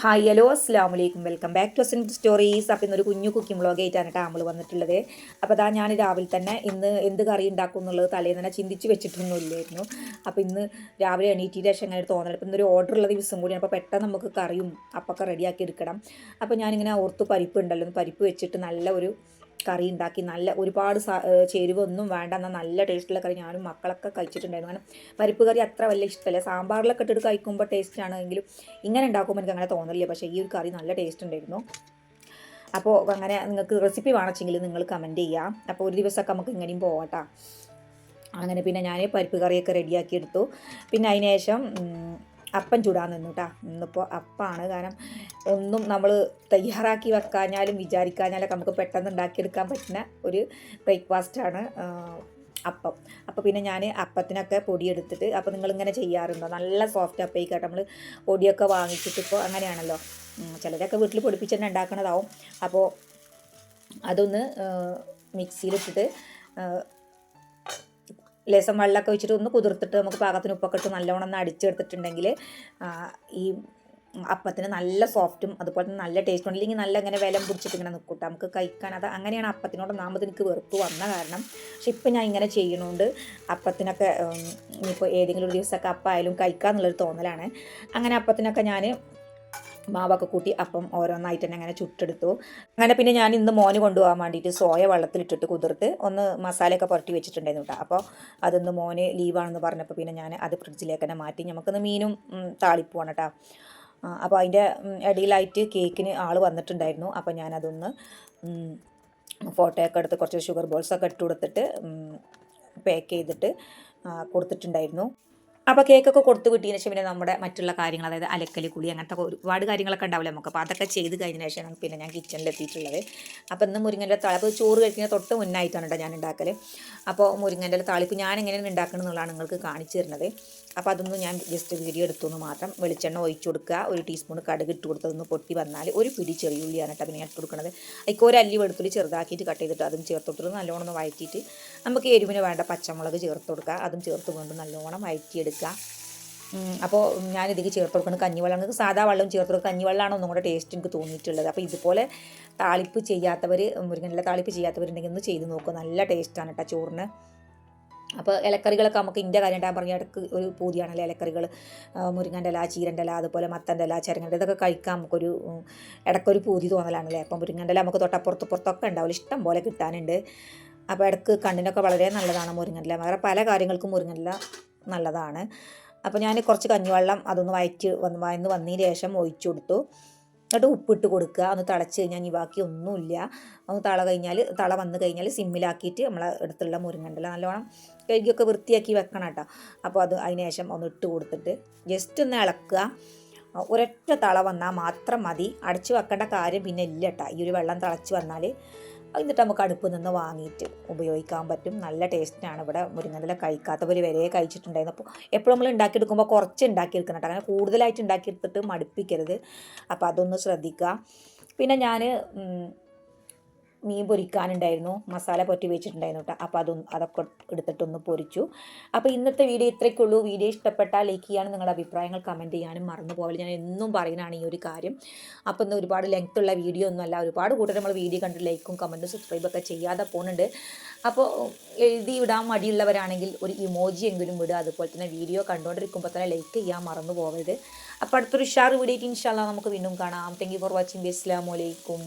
Hi hello അസ്സാം വലൈക്കും welcome back to Ahsan stories അപ്പോൾ ഇന്നൊരു കുഞ്ഞു കുക്കിംഗ് വ്ളോഗ് ആയിട്ടാണ് കേട്ടോ നമ്മൾ വന്നിട്ടുള്ളത്. അപ്പോൾ അതാ ഞാൻ രാവിലെ തന്നെ ഇന്ന് എന്ത് കറി ഉണ്ടാക്കും എന്നുള്ളത് തലേന്ന് തന്നെ ചിന്തിച്ച് വെച്ചിട്ടൊന്നുമില്ലായിരുന്നു. അപ്പോൾ ഇന്ന് രാവിലെ എണീറ്റിന്റെ ശേഷം അങ്ങനെ തോന്നണം അപ്പം അപ്പോൾ ഇന്നൊരു ഓർഡർ ഉള്ള ദിവസം കൂടിയാണ്. അപ്പോൾ പെട്ടെന്ന് നമുക്ക് കറിയും അപ്പൊക്കെ റെഡിയാക്കി എടുക്കണം. അപ്പോൾ ഞാനിങ്ങനെ ഓർത്ത് പരിപ്പ് ഉണ്ടല്ലോ. പരിപ്പ് വെച്ചിട്ട് നല്ല ഒരു കറി ഉണ്ടാക്കി നല്ല ഒരുപാട് ചേരുവൊന്നും വേണ്ട എന്നാൽ നല്ല ടേസ്റ്റുള്ള കറി ഞാനും മക്കളൊക്കെ കഴിച്ചിട്ടുണ്ടായിരുന്നു. കാരണം പരിപ്പ് കറി അത്ര വലിയ ഇഷ്ടമല്ല. സാമ്പാറിലൊക്കെ ഇട്ടിട്ട് കഴിക്കുമ്പോൾ ടേസ്റ്റ് ആണെങ്കിലും ഇങ്ങനെ ഉണ്ടാക്കുമ്പോൾ എനിക്ക് അങ്ങനെ തോന്നില്ല പക്ഷേ ഈ ഒരു കറി നല്ല ടേസ്റ്റ് ഉണ്ടായിരുന്നു. അപ്പോൾ അങ്ങനെ നിങ്ങൾക്ക് റെസിപ്പി വേണമെങ്കിൽ നിങ്ങൾ കമന്റ് ചെയ്യാം അപ്പോൾ ഒരു ദിവസമൊക്കെ നമുക്ക് ഇങ്ങനെയും പോകട്ടാ അങ്ങനെ പിന്നെ ഞാൻ പരിപ്പ് കറിയൊക്കെ റെഡിയാക്കി എടുത്തു. പിന്നെ അതിന് ശേഷം അപ്പം ചൂടാൻ നിന്നു കേട്ടോ ഇന്നിപ്പോൾ അപ്പമാണ് കാരണം ഒന്നും നമ്മൾ തയ്യാറാക്കി വെക്കാഞ്ഞാലും വിചാരിക്കാഞ്ഞാലൊക്കെ നമുക്ക് പെട്ടെന്ന് ഉണ്ടാക്കിയെടുക്കാൻ പറ്റുന്ന ഒരു ബ്രേക്ക്ഫാസ്റ്റാണ് അപ്പം. അപ്പോൾ പിന്നെ ഞാൻ അപ്പത്തിനൊക്കെ പൊടിയെടുത്തിട്ട് അപ്പോൾ നിങ്ങളിങ്ങനെ ചെയ്യാറുണ്ടോ? നല്ല സോഫ്റ്റ് അപ്പയിക്കട്ടെ നമ്മൾ പൊടിയൊക്കെ വാങ്ങിച്ചിട്ട് ഇപ്പോൾ അങ്ങനെയാണല്ലോ. ചിലരൊക്കെ വീട്ടിൽ പൊടിപ്പിച്ച് തന്നെ ഉണ്ടാക്കണതാവും. അപ്പോൾ അതൊന്ന് മിക്സിയിലിട്ടിട്ട് ലേസം വെള്ളമൊക്കെ വെച്ചിട്ട് ഒന്ന് കുതിർത്തിട്ട് നമുക്ക് പാകത്തിന് ഉപ്പൊക്കെ ഇട്ട് നല്ലോണം ഒന്ന് അടിച്ചെടുത്തിട്ടുണ്ടെങ്കിൽ ഈ അപ്പത്തിന് നല്ല സോഫ്റ്റും അതുപോലെ തന്നെ നല്ല ടേസ്റ്റും ഉണ്ട്. ഇല്ലെങ്കിൽ നല്ല ഇങ്ങനെ വിലം പിടിച്ചിട്ട് ഇങ്ങനെ നിൽക്കൂട്ടോ നമുക്ക് കഴിക്കാൻ അത് അങ്ങനെയാണ് അപ്പത്തിനോട് ഒന്നാമത് എനിക്ക് വെറുപ്പ് വന്ന കാരണം. പക്ഷെ ഇപ്പം ഞാൻ ഇങ്ങനെ ചെയ്യണോണ്ട് അപ്പത്തിനൊക്കെ ഇനിയിപ്പോൾ ഏതെങ്കിലും ഒരു ദിവസമൊക്കെ അപ്പായാലും കഴിക്കാമെന്നുള്ളൊരു തോന്നലാണ്. അങ്ങനെ അപ്പത്തിനൊക്കെ ഞാൻ മാവൊക്കെ കൂട്ടി അപ്പം ഓരോന്നായിട്ട് തന്നെ അങ്ങനെ ചുട്ടെടുത്തു. അങ്ങനെ പിന്നെ ഞാൻ ഇന്ന് മോന് കൊണ്ടുപോകാൻ വേണ്ടിയിട്ട് സോയ വെള്ളത്തിലിട്ടിട്ട് കുതിർത്ത് ഒന്ന് മസാലയൊക്കെ പുരട്ടി വെച്ചിട്ടുണ്ടായിരുന്നു കേട്ടോ. അപ്പോൾ അതൊന്ന് മോന് ലീവാണെന്ന് പറഞ്ഞപ്പോൾ പിന്നെ ഞാൻ അത് ഫ്രിഡ്ജിലേക്ക് തന്നെ മാറ്റി. നമുക്കൊന്ന് മീനും താളിപ്പുവാണ് കേട്ടോ. അപ്പോൾ അതിന്റെ ഇടയിലായിട്ട് കേക്കിന് ആൾ വന്നിട്ടുണ്ടായിരുന്നു. അപ്പോൾ ഞാനതൊന്ന് ഫോട്ടോയൊക്കെ എടുത്ത് കുറച്ച് ഷുഗർ ബോൾസൊക്കെ ഇട്ട് കൊടുത്തിട്ട് പാക്ക് ചെയ്തിട്ട് കൊടുത്തിട്ടുണ്ടായിരുന്നു. അപ്പോൾ കേക്കൊക്കെ കൊടുത്തു കിട്ടിയതിന് ശേഷം പിന്നെ നമ്മുടെ മറ്റുള്ള കാര്യങ്ങൾ അതായത് അലക്കൽ കുളി അങ്ങനത്തെ ഒരുപാട് കാര്യങ്ങളൊക്കെ ഉണ്ടാവില്ല നമുക്ക്. അപ്പോൾ അതൊക്കെ ചെയ്ത് കഴിഞ്ഞ ശേഷമാണ് പിന്നെ ഞാൻ കിച്ചണിൽ എത്തിയിട്ടുള്ളത്. അപ്പോൾ ഇന്ന് മുരിങ്ങന്റെ തളിപ്പ് ചോറ് കഴിക്കുന്ന തൊട്ട് മുന്നായിട്ടാണ് കേട്ടോ ഞാൻ ഉണ്ടാക്കൽ അപ്പോൾ മുരിങ്ങന്റെ താളിപ്പ് ഞാൻ എങ്ങനെയാണ് ഉണ്ടാക്കണം എന്നുള്ളതാണ് നിങ്ങൾക്ക് കാണിച്ചു തരുന്നത്. അപ്പോൾ അതൊന്നും ഞാൻ ജസ്റ്റ് വീഡിയോ എടുത്തു എന്ന് മാത്രം വെളിച്ചെണ്ണ ഒഴിച്ചു കൊടുക്കുക. ഒരു ടീസ്പൂൺ കടുക് ഇട്ട് കൊടുത്തതൊന്ന് പൊട്ടി വന്നാൽ ഒരു പിടി ചെറിയുള്ളിയാണ് കേട്ടോ പിന്നെ ഇട്ട് കൊടുക്കുന്നത് അതിക്ക് ഒരു അല്ലി വെളുത്തുള്ളി ചെറുതാക്കിയിട്ട് കട്ട് ചെയ്തിട്ട് അതും ചേർത്ത് കൊടുത്തിട്ട് നല്ലോണം ഒന്ന് വഴറ്റിയിട്ട് നമുക്ക് എരിവിന് വേണ്ട പച്ചമുളക് ചേർത്ത് കൊടുക്കുക. അതും ചേർത്ത് കൊണ്ട് നല്ലോണം വഴറ്റിയെടുക്കുക. അപ്പോൾ ഞാൻ ഇതിലേക്ക് ചേർത്ത് കൊടുക്കുന്നത് കഞ്ഞിവെള്ളം. നിങ്ങൾക്ക് സാധാ വെള്ളം ചേർത്ത് കൊടുക്കുക കഞ്ഞിവെള്ളമാണ് ഒന്നും കൂടെ ടേസ്റ്റ് എനിക്ക് തോന്നിയിട്ടുള്ളത്. അപ്പോൾ ഇതുപോലെ താളിപ്പ് ചെയ്യാത്തവർ മുരുങ്ങനില താളിപ്പ് ചെയ്യാത്തവരുണ്ടെങ്കിൽ ഒന്ന് ചെയ്ത് നോക്കുക നല്ല ടേസ്റ്റാണ് കേട്ടോ ചോറിന്. അപ്പോൾ ഇലക്കറികളൊക്കെ നമുക്ക് ഇതിന്റെ കാര്യം ഞാൻ പറഞ്ഞ ഇടയ്ക്ക് ഒരു പൂതിയാണല്ലോ ഇലക്കറികൾ മുരിങ്ങന്റെ ഇല ചീരന്റെ ഇല അതുപോലെ മത്തന്റെ ഇല ചിരങ്ങന്റെ ഇതൊക്കെ കഴിക്കാൻ നമുക്കൊരു ഇടയ്ക്കൊരു പൂതി തോന്നലാണല്ലേ? അപ്പം മുരിങ്ങന്റെ ഇല നമുക്ക് തൊട്ടപ്പുറത്ത് പുറത്തൊക്കെ ഉണ്ടാവില്ല? ഇഷ്ടം പോലെ കിട്ടാനുണ്ട്. അപ്പോൾ ഇടയ്ക്ക് കണ്ണിനൊക്കെ വളരെ നല്ലതാണ് മുരിങ്ങന്റെ ഇല. വേറെ പല കാര്യങ്ങൾക്കും മുരിങ്ങന്റെ ഇല നല്ലതാണ്. അപ്പോൾ ഞാൻ കുറച്ച് കഞ്ഞിവെള്ളം അതൊന്ന് വയറ്റ് വന്ന് വന്ന് വന്നതിന് ശേഷം ഒഴിച്ചു കൊടുത്തു. എന്നിട്ട് ഉപ്പിട്ട് കൊടുക്കുക. ഒന്ന് തിളച്ച് കഴിഞ്ഞാൽ ഇനി ബാക്കി ഒന്നുമില്ല. ഒന്ന് തള കഴിഞ്ഞാൽ തള വന്ന് കഴിഞ്ഞാൽ സിമ്മിലാക്കിയിട്ട് നമ്മളെ അടുത്തുള്ള മുരിങ്ങണ്ടല്ല നല്ലോണം കഴുകിയൊക്കെ വൃത്തിയാക്കി വെക്കണം കേട്ടോ. അപ്പോൾ അത് അതിന് ശേഷം ഒന്ന് ഇട്ട് കൊടുത്തിട്ട് ജസ്റ്റ് ഒന്ന് ഇളക്കുക. ഒരൊറ്റ തള വന്നാൽ മാത്രം മതി. അടച്ചു വെക്കേണ്ട കാര്യം പിന്നെ ഇല്ല കേട്ടോ. ഈ ഒരു വെള്ളം തിളച്ച് വന്നാൽ എന്നിട്ട് നമുക്ക് അടുപ്പ് നിന്ന് വാങ്ങിയിട്ട് ഉപയോഗിക്കാൻ പറ്റും. നല്ല ടേസ്റ്റാണ് ഇവിടെ. മുരിങ്ങനില കഴിക്കാത്തവർ വരെ കഴിച്ചിട്ടുണ്ടായിരുന്നു. അപ്പോൾ എപ്പോഴും നമ്മൾ ഉണ്ടാക്കിയെടുക്കുമ്പോൾ കുറച്ച് ഉണ്ടാക്കിയെടുക്കണം കേട്ടോ. അങ്ങനെ കൂടുതലായിട്ട് ഉണ്ടാക്കിയെടുത്തിട്ട് മടുപ്പിക്കരുത്. അപ്പോൾ അതൊന്ന് ശ്രദ്ധിക്കുക. പിന്നെ ഞാൻ മീൻ പൊരിക്കാനുണ്ടായിരുന്നു. മസാല പൊറ്റി വെച്ചിട്ടുണ്ടായിരുന്നു കേട്ടോ. അപ്പോൾ അതൊന്ന് അതൊക്കെ എടുത്തിട്ടൊന്ന് പൊരിച്ചു. അപ്പോൾ ഇന്നത്തെ വീഡിയോ ഇത്രയ്ക്കുള്ളൂ വീഡിയോ ഇഷ്ടപ്പെട്ടാൽ ലൈക്ക് ചെയ്യാനും നിങ്ങളുടെ അഭിപ്രായങ്ങൾ കമന്റ് ചെയ്യാനും മറന്നു പോകില്ല ഞാൻ എന്നും പറയുന്നതാണ് ഈ ഒരു കാര്യം. അപ്പോൾ ഇന്ന് ഒരുപാട് ലെങ്ത് ഉള്ള വീഡിയോ ഒന്നുമല്ല ഒരുപാട് കൂട്ടർ നമ്മൾ വീഡിയോ കണ്ട് ലൈക്കും കമന്റും സബ്സ്ക്രൈബൊക്കെ ചെയ്യാതെ പോകുന്നുണ്ട് അപ്പോൾ എഴുതി വിടാൻ മടിയുള്ളവരാണെങ്കിൽ ഒരു ഇമോജി എങ്കിലും വിടുക. അതുപോലെ തന്നെ വീഡിയോ കണ്ടുകൊണ്ടിരിക്കുമ്പോൾ തന്നെ ലൈക്ക് ചെയ്യാൻ മറന്നു പോകരുത് അപ്പോൾ അടുത്തൊരു ഷാർ വീഡിയോ ഇൻഷാല്ല നമുക്ക് വീണ്ടും കാണാം. താങ്ക് യു ഫോർ വാച്ചിങ് അസ്സാം വലൈക്കും